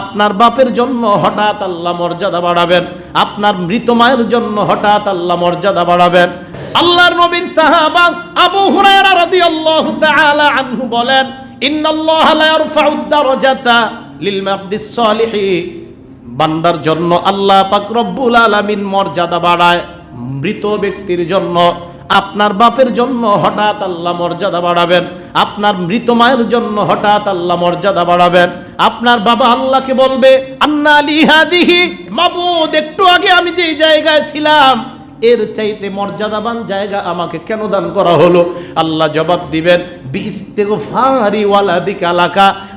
আপনার বাপের জন্য হঠাৎ আল্লাহ মর্যাদা বাড়াবেন, আপনার মৃত মায়ের জন্য হঠাৎ আল্লাহ মর্যাদা বাড়াবেন। আল্লাহর নবীর সাহাবা আবু হুরায়রা রাদিয়াল্লাহু তাআলা আনহু বলেন, ইন্নাল্লাহা লা ইয়ারফাউদ দারাজাতা লিল মাবদিস সালিহি। বান্দার জন্য আল্লাহ পাক রব্বুল আলামিন মর্যাদা বাড়ায় মৃত ব্যক্তির জন্য। আপনার বাপের জন্য হঠাৎ আল্লাহ মর্যাদা বাড়াবেন, আপনার মৃত মায়ের জন্য হঠাৎ আল্লাহ মর্যাদা বাড়াবেন। আপনার বাবা আল্লাহকে বলবে, আন্না লিহাদিহি একটু আগে আমি যেই জায়গায় ছিলাম, এর চাইতে মর্যাদাবান জায়গা আমাকে কেন দান করা হলো? আল্লাহ জবাব দিবেন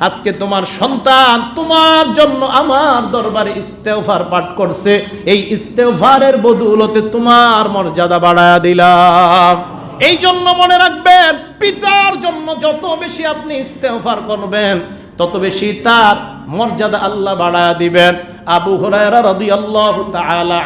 আজকে তোমার সন্তান তোমার জন্য আমার দরবারে ইস্তেফার পাঠ করছে, এই ইস্তেগফারের বদৌলতে তোমার মর্যাদা বাড়ায়া দিলাম। এই জন্য মনে রাখবেন, পিতার জন্য যত বেশি আপনি ইস্তেফার করবেন, তত বেশি তার মর্যাদা আল্লাহ বাড়া দিবেন। আবু হরায়রা রদি আল্লাহ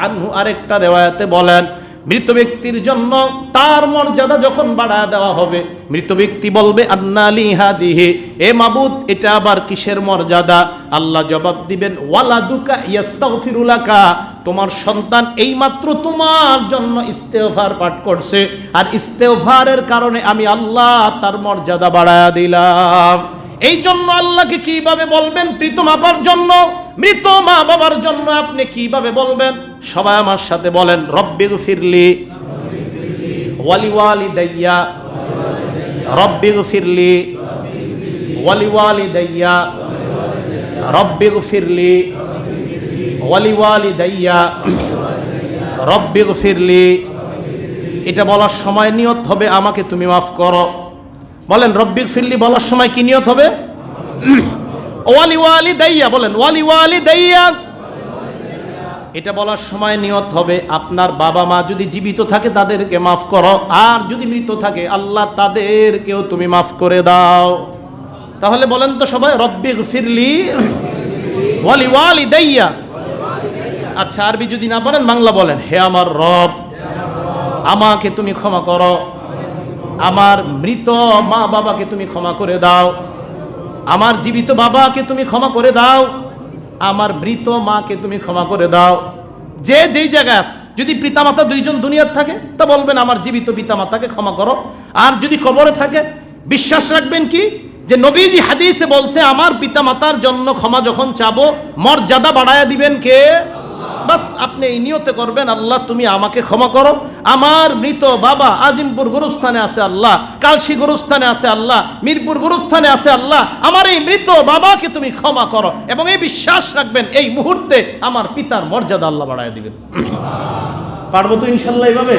আনহু আরেকটা রেওয়ায়তে বলেন মৃত ব্যক্তির জন্য তার মর্যাদা যখন বাড়ায় দেওয়া হবে, মৃত ব্যক্তি বলবে আন্নালি হাদিহি। এ মাবুদ, এটা আবার কিসের মর্যাদা? আল্লাহ জবাব দিবেন, ওয়ালাদুকা ইয়াস্তাগফিরুলাকা তোমার সন্তান এইমাত্র তোমার জন্য ইস্তেগফার পাঠ করছে, আর ইস্তেগফারের কারণে আমি আল্লাহ তার মর্যাদা বাড়ায়া দিলাম। এই জন্য আল্লাহকে কীভাবে বলবেন? প্রীতম আপার জন্য। মৃত মা বাবার জন্য আপনি কীভাবে বলবেন? সবাই আমার সাথে বলেন, রব্বি ফিরলি ওয়ালি ওয়ালি দাইয়া রব্বি ফিরলি ওয়ালি ওয়ালি দাইয়া রব্বি ফিরলি ওয়ালি ওয়ালি দাইয়া রব্বি ফিরলি এটা বলার সময় নিয়ত হবে, আমাকে তুমি মাফ করো। বলেন রব্বিক ফিরলি বলার সময় কি নিয়ত হবে? ওয়ালি ওয়ালি দাইয়া বলেন, ওয়ালি ওয়ালি দাইয়া এটা বলার সময় নিয়ত হবে, আপনার বাবা মা যদি জীবিত থাকে তাদেরকে মাফ করো, আর যদি মৃত থাকে, আল্লাহ তাদেরকেও তুমি মাফ করে দাও। তাহলে বলেন তো সবাই রব্বিক ফিরলি ওয়ালি ওয়ালি দাইয়া আচ্ছা আরবি যদি না বলেন, বাংলা বলেন, হে আমার রব, আমাকে তুমি ক্ষমা করো। আমার মৃত মা বাবাকে তুমি ক্ষমা করে দাও। আমার জীবিত বাবাকে তুমি ক্ষমা করে দাও। আমার মৃত মাকে তুমি ক্ষমা করে দাও। যে যেই জায়গায় আস, যদি পিতামাতা দুইজন দুনিয়ার থাকে, তা বলবেন আমার জীবিত পিতামাতাকে ক্ষমা করো। আর যদি কবরে থাকে, বিশ্বাস রাখবেন কি? যে নবীজি হাদিসে বলছে, আমার পিতামাতার জন্য ক্ষমা যখন চাবো, মর্যাদা বাড়ায়া দিবেন কে? বাস, আপনি এই নিয়তে করবেন, আল্লাহ তুমি আমাকে ক্ষমা করো। আমার মৃত বাবা আজিমপুর গুরুস্থানে আছে আল্লাহ কালসি গুরুস্থানে আছে আল্লাহ, মিরপুর গুরুস্থানে আছে আল্লাহ, আমার এই মৃত বাবাকে তুমি ক্ষমা করো এবং এই বিশ্বাস রাখবেন, এই মুহূর্তে আমার পিতার মর্যাদা আল্লাহ বাড়ায় দিবেন। পারব তো ইনশাল্লাহ এইভাবে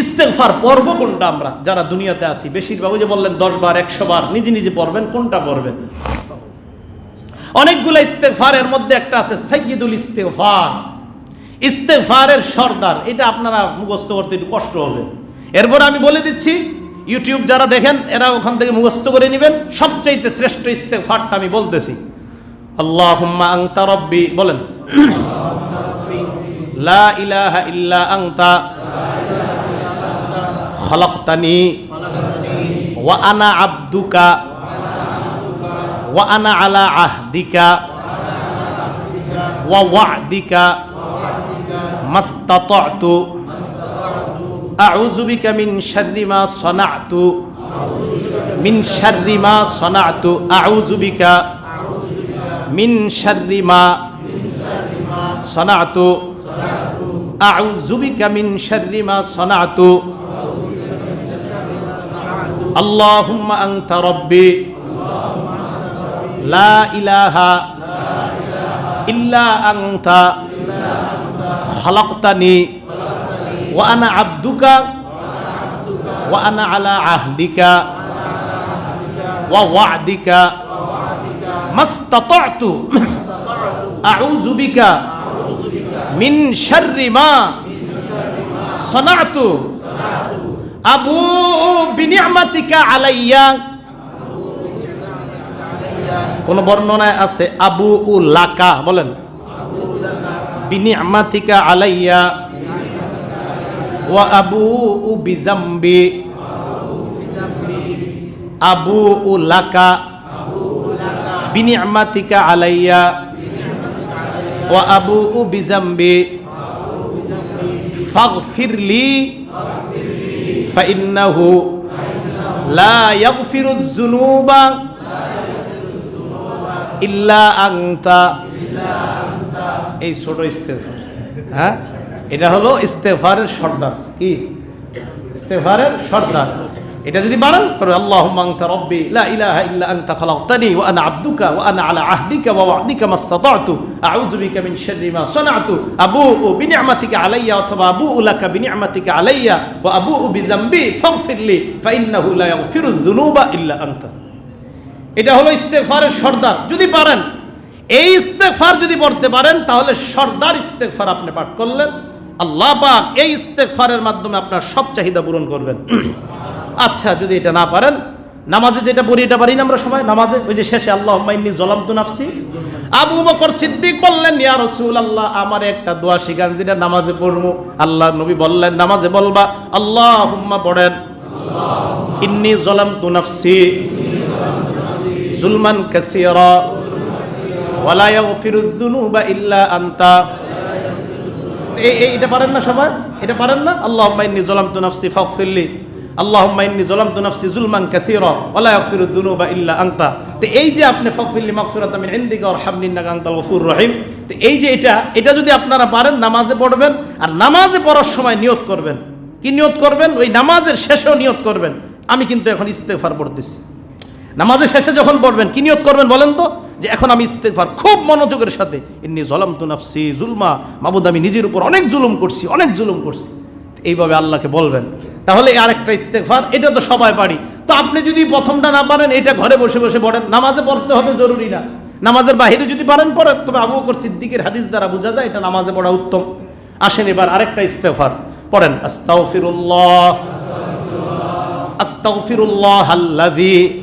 ইস্তেগফার পর্ব কোনটা আমরা? যারা দুনিয়াতে আছি, বেশিরভাগ যে বললেন, দশ বার, একশো বার, নিজে নিজে পড়বেন, কোনটা পড়বেন? অনেকগুলো ইস্তেফারের মধ্যে একটা আছে সৈয়দুল ইস্তেফার ইস্তেফারের সর্দার, এটা আপনারা মুখস্থ করতে একটু কষ্ট হবে। এরপর আমি বলে দিচ্ছি, ইউটিউব যারা দেখেন, এরা ওখান থেকে মুখস্থ করে নেবেন। সবচাইতে শ্রেষ্ঠ ইস্তেফারটা আমি বলতেছি। আল্লাহুম্মা আংতা রব্বি, বলেন। লা ইলাহা ইল্লা আংতা খলাকতানি ওয়া আনা আব্দুকা وأنا على عهدك ووعدك ما استطعت أعوذ بك من شر ما صنعت من شر ما صنعت أعوذ بك من شر ما صنعت أعوذ بك من شر ما صنعت اللهم أنت ربي لا إله إلا أنت خلقتني وأنا عبدك وأنا على عهدك ووعدك ما استطعت أعوذ بك من شر ما صنعت أبوء بنعمتك عليّ কোন বর্ণনায় আছে, আবু উ লাকা বলেন। বিনিআমাতিকা আলাইয়া ওয়া আবু উ বিজাম্বি আবু উ লাকা বিনি'মাতিকা আলাইয়া ওয়া আবুউ বিজামবি ফাগফির লি ফাইন্নাহু লা ইয়াগফিরু যুনুবা ইল্লা আনতা। এই ছোট ইস্তেগফার হ্যাঁ? এটা হলো ইস্তেগফারের সর্দার। কি? ইস্তেগফারের সর্দার। এটা যদি বাড়ান করবে আল্লাহুম্মা আনতা রাব্বি, লা ইলাহা ইল্লা আনতা খালাকতানি ওয়া আনা আবদুকা ওয়া আনা আলা আহদিকা ওয়া ওয়া'দিকা মাস্তাতা'তু। আউযু বিকা মিন শাররি মা সানা'তু। আবুউ বিনি'মাতিকা আলাইয়া অথবা আবুউ লাকা বিনি'মাতিকা আলাইয়া ওয়া আবুউ বিযামবি ফাগফিরলি ফাইন্নাহু লা ইয়াগফিরু যুনুবা ইল্লা আনতা। এটা হলো ইস্তেগফারের সর্দার। যদি পারেন, এই ইস্তেগফার যদি পড়তে পারেন, তাহলে সর্দার ইস্তেগফার আপনি পাঠ করলেন। আল্লাহ পাক এই ইস্তেগফারের মাধ্যমে আপনার সব চাহিদা পূরণ করবেন। আচ্ছা যদি এটা না পারেন, নামাজে যেটা পড়ি, এটা পারি না আমরা সবাই? নামাজে? ওই যে শেষে আল্লাহ ইন্নি জলাম তু নাফসি। আবু বকর সিদ্দিক বললেন, ইয়া রাসূল আল্লাহ আমার একটা দোয়া শিখান, যেটা নামাজে পড়ব। আল্লাহ নবী বললেন, নামাজে বলবা আল্লাহ হুম্মা পড়েন, ইন্নি জলাম তু নাফসি। জুলমান কাসীরা ইল্লা তো এই যে আপনি রহিম। তো এই যে এটা এটা যদি আপনারা পারেন, নামাজে পড়বেন আর নামাজে পড়ার সময় নিয়ত করবেন। কি নিয়ত করবেন? ওই নামাজের শেষেও নিয়ত করবেন। আমি কিন্তু এখন ইস্তেফার পড়তেছি। নামাজের শেষে যখন পড়বেন, কি নিয়ত করবেন বলেন তো? যে এখন আমি ইস্তেগফার খুব মনোযোগের সাথে, ইন্নি জলাম তু নাফসি জুলমা মাবুদ আমি নিজের উপর অনেক জুলুম করছি, অনেক জুলুম করছি। এইভাবে আল্লাহকে বলবেন। তাহলে আরেকটা ইস্তেগফার, এটা তো সবাই পারি। তো আপনি যদি প্রথমটা না পারেন, এটা ঘরে বসে বসে পড়েন। নামাজে পড়তে হবে জরুরি না। নামাজের বাহিরে যদি পারেন, পড়েন। তবে আবু বকর সিদ্দিকের হাদিস দ্বারা বোঝা যায়, এটা নামাজে পড়া উত্তম। আসেন এবার আরেকটা ইস্তেফার পড়েন, আস্তাগফিরুল্লাহ আস্তাগফিরুল্লাহ আল্লাযী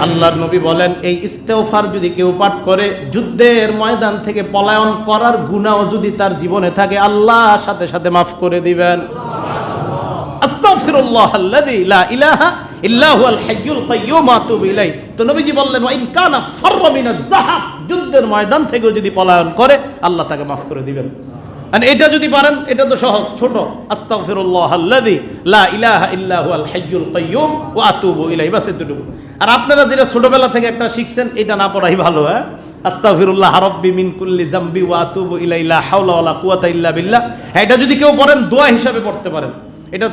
আল্লাহর নবী বলেন, এই ইস্তেওফার যদি কেউ পাঠ করে, যুদ্ধের ময়দান থেকে পলায়ন করার গুণাও যদি তার জীবনে থাকে, আল্লাহ সাথে সাথে মাফ করে দিবেন। যুদ্ধের ময়দান থেকেও যদি পলায়ন করে, আল্লাহ তাকে মাফ করে দিবেন। আর এটা যদি পারেন এটা তো সহজ ছোট। আস্তাগফিরুল্লাহ লা ইলাহা ইল্লা হুয়াল হাইয়ুল কাইয়্যুম ওয়া আতুবু ইলাই বাস এতটুকু আর আপনারা যেটা ছোটবেলা থেকে একটা শিখছেন এটা না পড়াই ভালো হ্যাঁ? আস্তাগফিরুল্লাহ রাব্বি মিন কুল্লি জামবি ওয়া আতুবু ইলাইহি লা হাওলা কুওয়াতা ইল্লা বিল্লাহ। হ্যাঁ, এটা যদি কেউ পড়েন দোয়া হিসাবে পড়তে পারেন। এটা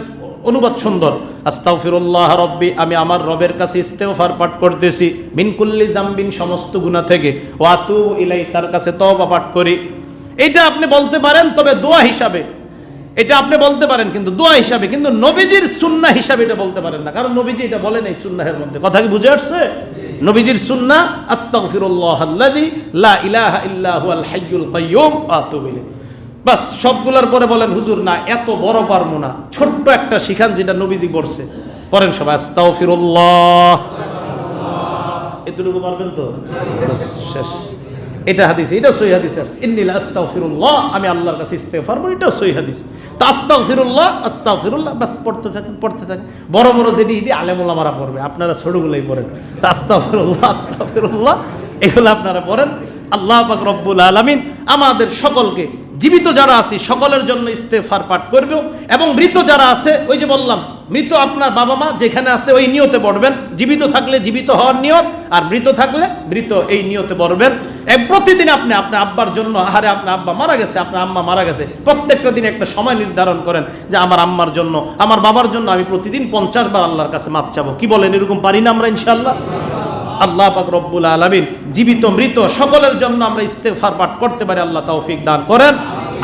অনুবাদ সুন্দর। আস্তাগফিরুল্লাহ রব্বি আমি আমার রবের কাছে ইস্তেগফার পাঠ করতেছি। মিন কুল্লি জামবিন সমস্ত গুনাহ থেকে। ওয়া আতুবু ইলাই তার কাছে তওবা পাঠ করি। এটা আপনি বলতে পারেন তবে দোয়া হিসাবে। এটা আপনি বলতে পারেন কিন্তু দোয়া হিসাবে কিন্তু নবীজির সুন্না হিসাবে এটা বলতে পারেন না। কারণ নবীজি এটা বলেন এই সুন্নাহের মধ্যে। কথা কি বুঝে আসছে? নবীজির সুন্না আস্তাগফিরুল্লাহ আল্লাযী লা ইলাহা ইল্লা হুয়াল হাইয়ুল কাইয়্যুম আতুবু বাস সবগুলোর পরে বলেন হুজুর না এত বড় পারব না। ছোট্ট একটা শিখান যেটা নবীজি করছে। পড়েন সবাই আস্তাগফিরুল্লাহ। এতটুকু পারবেন তো? শেষ। এটা হাদিস এটা সহি হাদিস ইন্নিল আস্তাগফিরুল্লাহ আমি আল্লাহর কাছে ইস্তেগফার করি এটা সহি হাদিস। তো আস্তাগফিরুল্লাহ আস্তাগফিরুল্লাহ, বাস, পড়তে থাকেন পড়তে থাকেন। বড় বড় যেটি আলেম ওলামারা পড়বে, আপনারা ছোটগুলোই পড়েন। তো আস্তাগফিরুল্লাহ আস্তাগফিরুল্লাহ, এগুলো আপনারা পড়েন। আল্লাহ পাক রব্বুল আলামিন আমাদের সকলকে, জীবিত যারা আছি, সকলের জন্য ইস্তেফার পাঠ করবে এবং মৃত যারা আছে, ওই যে বললাম মৃত আপনার বাবা মা যেখানে আছে, ওই নিয়তে পড়বেন। জীবিত থাকলে জীবিত হওয়ার নিয়ত, আর মৃত থাকলে মৃত এই নিয়তে পড়বেন। এক প্রতিদিন আপনি আপনার আব্বার জন্য আহারে আপনার আব্বা মারা গেছে, আপনার আম্মা মারা গেছে। প্রত্যেকটা দিন একটা সময় নির্ধারণ করেন যে আমার আম্মার জন্য, আমার বাবার জন্য আমি প্রতিদিন পঞ্চাশ বার আল্লাহর কাছে মাপ চাবো। কি বলেন, এরকম পারি না আমরা ইনশাল্লাহ আল্লাহ পাক রব্বুল আলামিন জীবিত, মৃত, সকলের জন্য আমরা ইস্তেগফার পাঠ করতে পারি, আল্লাহ তৌফিক দান করেন।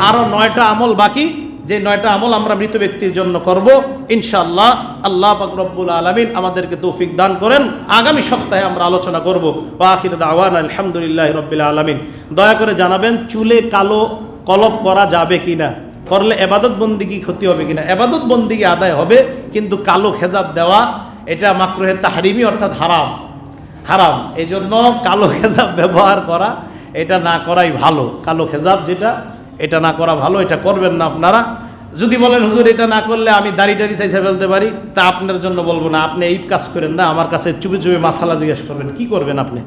আরও নয়টা আমল বাকি। যে নয়টা আমল আমরা মৃত ব্যক্তির জন্য করব, ইনশাআল্লাহ আল্লাহ রব্বুল আলামিন আমাদেরকে তৌফিক দান করেন। আগামী সপ্তাহে আমরা আলোচনা করব। ওয়াখির দাওয়ান আলহামদুলিল্লাহ রব্বিল আলামিন। দয়া করে জানাবেন, চুলে কালো কলপ করা যাবে কি না করলে এবাদত বন্দিগি ক্ষতি হবে কিনা? এবাদত বন্দিগি আদায় হবে? কিন্তু কালো খেজাব দেওয়া, এটা মাকরুহে তাহারিমি অর্থাৎ হারাম। হারাম। এই জন্য কালো খেজাব ব্যবহার করা, এটা না করাই ভালো। কালো খেজাব যেটা এটা না করা ভালো, এটা করবেন না আপনারা। যদি বলেন, হুজুর, এটা না করলে আমি দাড়ি টাড়ি চাইছে ফেলতে পারি? তা আপনার জন্য বলব না। আপনি এই কাজ করেন না, আমার কাছে চুপি চুপি মাসালা জিজ্ঞেস করবেন, কি করবেন আপনি?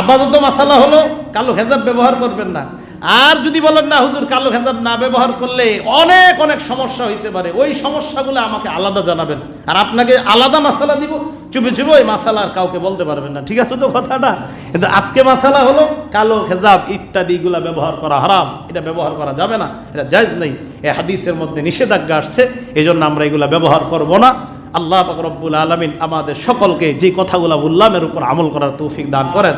আপাতত মাসালা হলো, কালো হেজাব ব্যবহার করবেন না। আর যদি বলেন না, হুজুর, কালো হেজাব না ব্যবহার করলে অনেক অনেক সমস্যা হইতে পারে। ওই সমস্যাগুলো আমাকে আলাদা জানাবেন। আর আপনাকে আলাদা মাসালা দিব। চুপি চুপি ওই মাসালা আর কাউকে বলতে পারবেন না। ঠিক আছে তো কথাটা? কিন্তু আজকে মাসালা হলো কালো হেজাব ইত্যাদিগুলা ব্যবহার করা হারাম। এটা ব্যবহার করা যাবে না। এটা জায়জ নেই। এই হাদিসের মধ্যে নিষেধাজ্ঞা আসছে। এই জন্য আমরা এগুলা ব্যবহার করব না। আল্লাহ পাক রব্বুল আলমিন আমাদের সকলকে যে কথাগুলো বললাম, এর উপর আমল করার তৌফিক দান করেন।